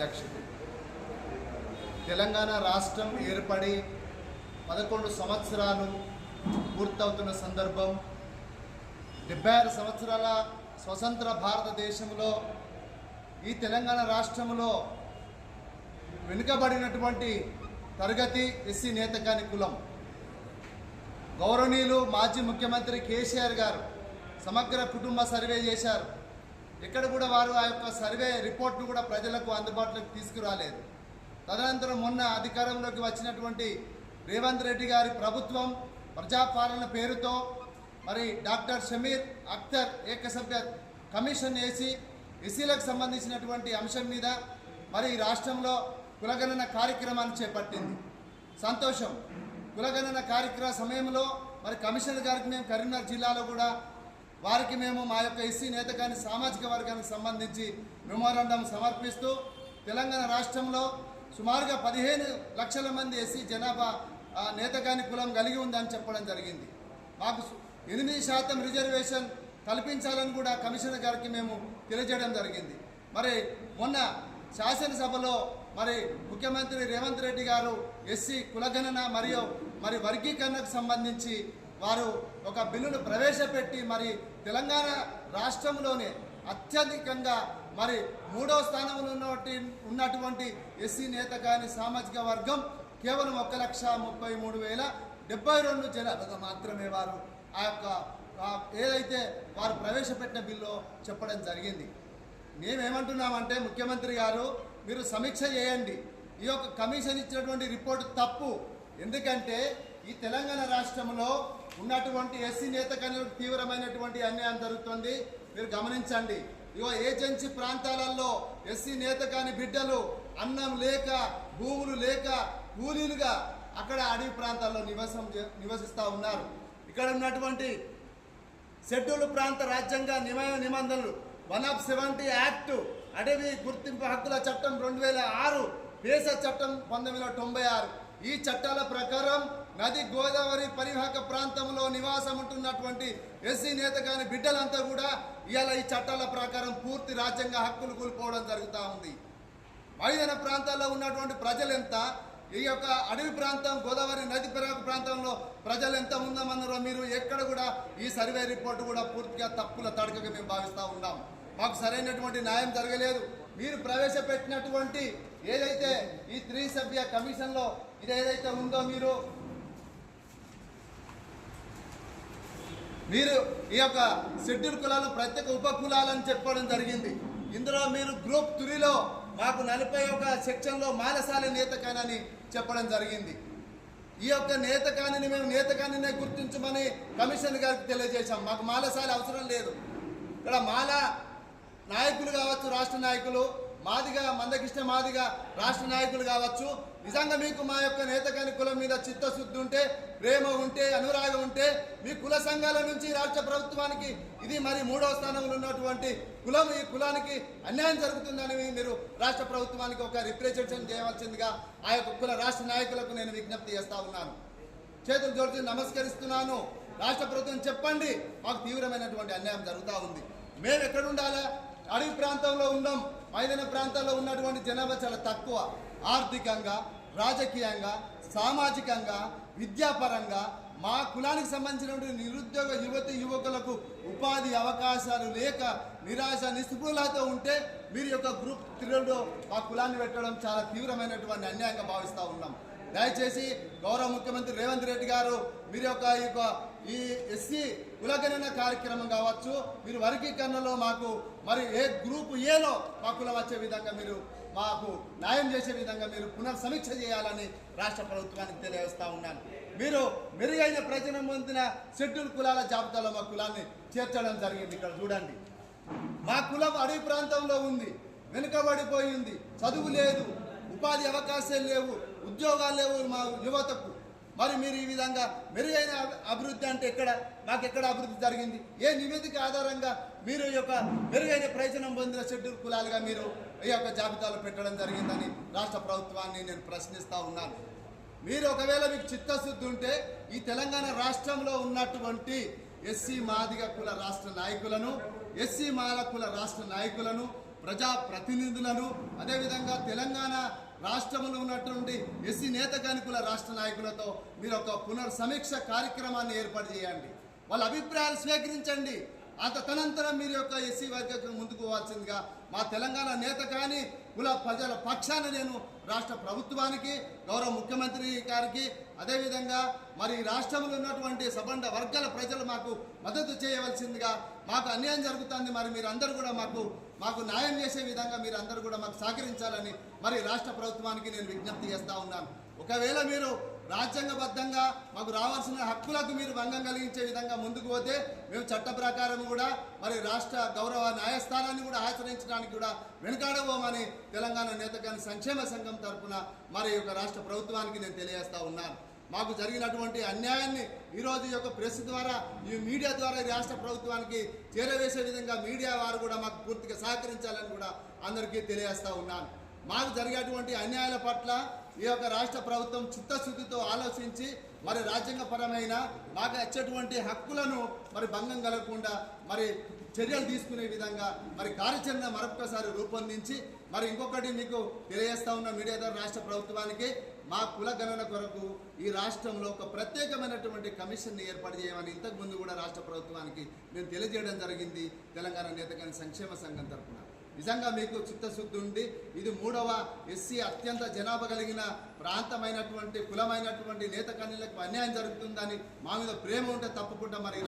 అధ్యక్షుడు. తెలంగాణ రాష్ట్రం ఏర్పడి పదకొండు సంవత్సరాలు పూర్తవుతున్న సందర్భం డెబ్బై ఆరు సంవత్సరాల స్వతంత్ర భారతదేశంలో ఈ తెలంగాణ రాష్ట్రంలో వెనుకబడినటువంటి తరగతి ఎస్సీ నేతకాని కులం గౌరవనీయులు మాజీ ముఖ్యమంత్రి కేసీఆర్ గారు సమగ్ర కుటుంబ సర్వే చేశారు. ఇక్కడ కూడా వారు ఆ యొక్క సర్వే రిపోర్ట్ను కూడా ప్రజలకు అందుబాటులోకి తీసుకురాలేదు. తదనంతరం మొన్న అధికారంలోకి వచ్చినటువంటి రేవంత్ రెడ్డి గారి ప్రభుత్వం ప్రజాపాలన పేరుతో మరి డాక్టర్ షమీర్ అఖ్తర్ ఏకసభ్య కమిషన్ వేసి ఎస్సీలకు సంబంధించినటువంటి అంశం మీద మరి రాష్ట్రంలో కులగణన కార్యక్రమాన్ని చేపట్టింది. సంతోషం. కులగణన కార్యక్రమ సమయంలో మరి కమిషనర్ గారికి మేము కరీంనగర్ జిల్లాలో కూడా వారికి మేము మా యొక్క ఎస్సీ నేతకాని సామాజిక వర్గానికి సంబంధించి మెమోరాండం సమర్పిస్తూ తెలంగాణ రాష్ట్రంలో సుమారుగా పదిహేను లక్షల మంది ఎస్సీ జనాభా ఆ, కులం కలిగి ఉందని చెప్పడం జరిగింది. మాకు ఎనిమిది శాతం రిజర్వేషన్ కల్పించాలని కూడా కమిషనర్ గారికి మేము తెలియజేయడం జరిగింది. మరి మొన్న శాసనసభలో మరి ముఖ్యమంత్రి రేవంత్ రెడ్డి గారు ఎస్సీ కులగణన మరియు మరి వర్గీకరణకు సంబంధించి వారు ఒక బిల్లును ప్రవేశపెట్టి మరి తెలంగాణ రాష్ట్రంలోనే అత్యధికంగా మరి మూడవ స్థానంలో ఉన్నటువంటి ఉన్నటువంటి ఎస్సీ నేత కానీ సామాజిక వర్గం కేవలం ఒక లక్ష ముప్పై మూడు వేల డెబ్బై రెండు జనాభా మాత్రమే వారు ఆ యొక్క ఏదైతే వారు ప్రవేశపెట్టిన బిల్లో చెప్పడం జరిగింది. మేమేమంటున్నామంటే ముఖ్యమంత్రి గారు మీరు సమీక్ష చేయండి. ఈ యొక్క కమిషన్ ఇచ్చినటువంటి రిపోర్ట్ తప్పు. ఎందుకంటే ఈ తెలంగాణ రాష్ట్రంలో ఉన్నటువంటి ఎస్సీ నేత తీవ్రమైనటువంటి అన్యాయం జరుగుతుంది. మీరు గమనించండి. ఇవో ఏజెన్సీ ప్రాంతాలలో ఎస్సీ నేత కాని బిడ్డలు అన్నం లేక భూములు లేక కూలీలుగా అక్కడ అడవి ప్రాంతాల్లో నివాసం నివసిస్తూ ఉన్నారు. ఇక్కడ ఉన్నటువంటి షెడ్యూల్ ప్రాంత రాజ్యాంగ నియమ నిబంధనలు వన్ ఆఫ్ సెవెంటీ యాక్ట్ అడవి గుర్తింపు హక్కుల చట్టం రెండు వేల ఆరు దేశ చట్టం పంతొమ్మిది వందల తొంభై ఆరు. ఈ చట్టాల ప్రకారం నది గోదావరి పరివాహక ప్రాంతంలో నివాసం ఉంటున్నటువంటి ఎస్సీ నేత కాని బిడ్డలంతా కూడా ఇవాళ ఈ చట్టాల ప్రకారం పూర్తి రాజ్యాంగ హక్కులు కోల్పోవడం జరుగుతూ ఉంది. మైదాన ప్రాంతాల్లో ఉన్నటువంటి ప్రజలెంత? ఈ యొక్క అడవి ప్రాంతం గోదావరి నది పెరగ ప్రాంతంలో ప్రజలు ఎంత ఉందామన్నారో మీరు ఎక్కడ కూడా ఈ సర్వే రిపోర్ట్ కూడా పూర్తిగా తప్పుల తడకగా మేము భావిస్తూ ఉన్నాం. మాకు సరైనటువంటి న్యాయం జరగలేదు. మీరు ప్రవేశపెట్టినటువంటి ఏదైతే ఈ త్రీ సభ్య కమిషన్లో ఇది ఏదైతే ఉందో మీరు మీరు ఈ యొక్క షెడ్యూల్ కులాలు ప్రత్యేక ఉప కులాలని చెప్పడం జరిగింది. ఇందులో మీరు గ్రూప్ త్రీలో మాకు నలభై ఒక సెక్షన్లో మాలసాల నేతకానని చెప్పడం జరిగింది. ఈ యొక్క నేతకానిని మేము నేతకానినే గుర్తించమని కమిషన్ గారికి తెలియజేశాం. మాకు మాలసాల అవసరం లేదు. ఇక్కడ మాల నాయకులు కావచ్చు రాష్ట్ర నాయకులు మాదిగా మందకృష్ణ మాదిగా రాష్ట్ర నాయకులు కావచ్చు. నిజంగా మీకు మా యొక్క నేతకాని కులం మీద చిత్తశుద్ధి ఉంటే ప్రేమ ఉంటే అనురాగం ఉంటే మీ కుల సంఘాల నుంచి రాష్ట్ర ప్రభుత్వానికి ఇది మరి మూడవ స్థానంలో ఉన్నటువంటి కులం ఈ కులానికి అన్యాయం జరుగుతుందని మీరు రాష్ట్ర ప్రభుత్వానికి ఒక రిప్రజెంటేషన్ చేయవలసిందిగా ఆ యొక్క కుల రాష్ట్ర నాయకులకు నేను విజ్ఞప్తి చేస్తా ఉన్నాను. చేతులు జోడించి నమస్కరిస్తున్నాను. రాష్ట్ర ప్రభుత్వం చెప్పండి మాకు తీవ్రమైనటువంటి అన్యాయం జరుగుతూ ఉంది. మేము ఎక్కడ ఉండాలా? అడవి ప్రాంతంలో ఉన్నాం. మైదాన ప్రాంతాల్లో ఉన్నటువంటి జనాభా చాలా తక్కువ. ఆర్థికంగా రాజకీయంగా సామాజికంగా విద్యాపరంగా మా కులానికి సంబంధించినటువంటి నిరుద్యోగ యువతి యువకులకు ఉపాధి అవకాశాలు లేక నిరాశ నిస్పృహలతో ఉంటే మీరు యొక్క గ్రూప్ త్రీలో మా కులాన్ని పెట్టడం చాలా తీవ్రమైనటువంటి అన్యాయంగా భావిస్తూ ఉన్నాం. దయచేసి గౌరవ ముఖ్యమంత్రి రేవంత్ రెడ్డి గారు మీరు యొక్క ఈ ఈ ఎస్సీ కులగణన కార్యక్రమం కావచ్చు మీరు వర్గీకరణలో మాకు మరి ఏ గ్రూప్ ఏలో మా కులం వచ్చే విధంగా మీరు మాకు న్యాయం చేసే విధంగా మీరు పునర్సమీక్ష చేయాలని రాష్ట్ర ప్రభుత్వానికి తెలియజేస్తా ఉన్నాను. మీరు మెరుగైన ప్రయోజనం పొందిన షెడ్యూల్ కులాల జాబితాలో మా కులాన్ని చేర్చడం జరిగింది ఇక్కడ చూడండి. మా కులం అడవి ప్రాంతంలో ఉంది వెనుకబడిపోయింది చదువు లేదు ఉపాధి అవకాశాలు లేవు ఉద్యోగాలు లేవు మా యువతకు. మరి మీరు ఈ విధంగా మెరుగైన అభివృద్ధి అంటే ఎక్కడ? మాకు ఎక్కడ అభివృద్ధి జరిగింది? ఏ నివేదిక ఆధారంగా మీరు ఈ యొక్క మెరుగైన ప్రయోజనం పొందిన షెడ్యూల్ కులాలుగా మీరు ఈ యొక్క జాబితాలో పెట్టడం జరిగిందని రాష్ట్ర ప్రభుత్వాన్ని నేను ప్రశ్నిస్తూ ఉన్నాను. మీరు ఒకవేళ మీకు చిత్తశుద్ధి ఉంటే ఈ తెలంగాణ రాష్ట్రంలో ఉన్నటువంటి ఎస్సీ మాదిగ కుల రాష్ట్ర నాయకులను ఎస్సీ మాల కుల రాష్ట్ర నాయకులను ప్రజా ప్రతినిధులను అదేవిధంగా తెలంగాణ రాష్ట్రంలో ఉన్నటువంటి ఎస్సీ నేత కనుకుల రాష్ట్ర నాయకులతో మీరు ఒక పునర్సమీక్ష కార్యక్రమాన్ని ఏర్పాటు చేయండి. వాళ్ళ అభిప్రాయాలు స్వీకరించండి. అంత తనంతరం మీరు యొక్క ఎస్సీ వర్గం ముందుకు పోవాల్సిందిగా మా తెలంగాణ నేత కానీ కుల ప్రజల పక్షాన నేను రాష్ట్ర ప్రభుత్వానికి గౌరవ ముఖ్యమంత్రి గారికి అదేవిధంగా మరి ఈ రాష్ట్రంలో ఉన్నటువంటి సబండ వర్గాల ప్రజలు మాకు మద్దతు చేయవలసిందిగా మాకు అన్యాయం జరుగుతుంది. మరి మీరు అందరూ కూడా మాకు మాకు న్యాయం చేసే విధంగా మీరు అందరూ కూడా మాకు సహకరించాలని మరి రాష్ట్ర ప్రభుత్వానికి నేను విజ్ఞప్తి చేస్తూ ఉన్నాను. ఒకవేళ మీరు రాజ్యాంగబద్ధంగా మాకు రావాల్సిన హక్కులకు మీరు భంగం కలిగించే విధంగా ముందుకు పోతే మేము చట్ట ప్రకారం కూడా మరి రాష్ట్ర గౌరవ న్యాయస్థానాన్ని కూడా ఆచరించడానికి కూడా వెనుకాడబోమని తెలంగాణ నేతగాని సంక్షేమ సంఘం తరపున మరి యొక్క రాష్ట్ర ప్రభుత్వానికి నేను తెలియజేస్తా ఉన్నాను. మాకు జరిగినటువంటి అన్యాయాన్ని ఈరోజు యొక్క ప్రెస్ ద్వారా ఈ మీడియా ద్వారా ఈ రాష్ట్ర ప్రభుత్వానికి చేరవేసే విధంగా మీడియా వారు కూడా మాకు పూర్తిగా సహకరించాలని కూడా అందరికీ తెలియజేస్తా ఉన్నాను. మాకు జరిగేటువంటి అన్యాయాల పట్ల ఈ యొక్క రాష్ట్ర ప్రభుత్వం చిత్తశుద్ధితో ఆలోచించి మరి రాజ్యాంగపరమైన మాకు వచ్చేటువంటి హక్కులను మరి భంగం కలగకుండా మరి చర్యలు తీసుకునే విధంగా మరి కార్యాచరణ మరొకసారి రూపొందించి మరి ఇంకొకటి మీకు తెలియజేస్తా ఉన్న మీడియా ద్వారా రాష్ట్ర ప్రభుత్వానికి మా కుల గణన కొరకు ఈ రాష్ట్రంలో ఒక ప్రత్యేకమైనటువంటి కమిషన్ని ఏర్పాటు చేయమని ఇంతకు ముందు కూడా రాష్ట్ర ప్రభుత్వానికి మేము తెలియజేయడం జరిగింది. తెలంగాణ నేతగాని సంక్షేమ సంఘం తరఫున. నిజంగా మీకు చిత్తశుద్ధి ఉండి ఇది మూడవ ఎస్సీ అత్యంత జనాభా కలిగిన ప్రాంతమైనటువంటి కులమైనటువంటి నేత కన్యలకు అన్యాయం జరుగుతుందని మా మీద ప్రేమ ఉంటే తప్పకుండా మరి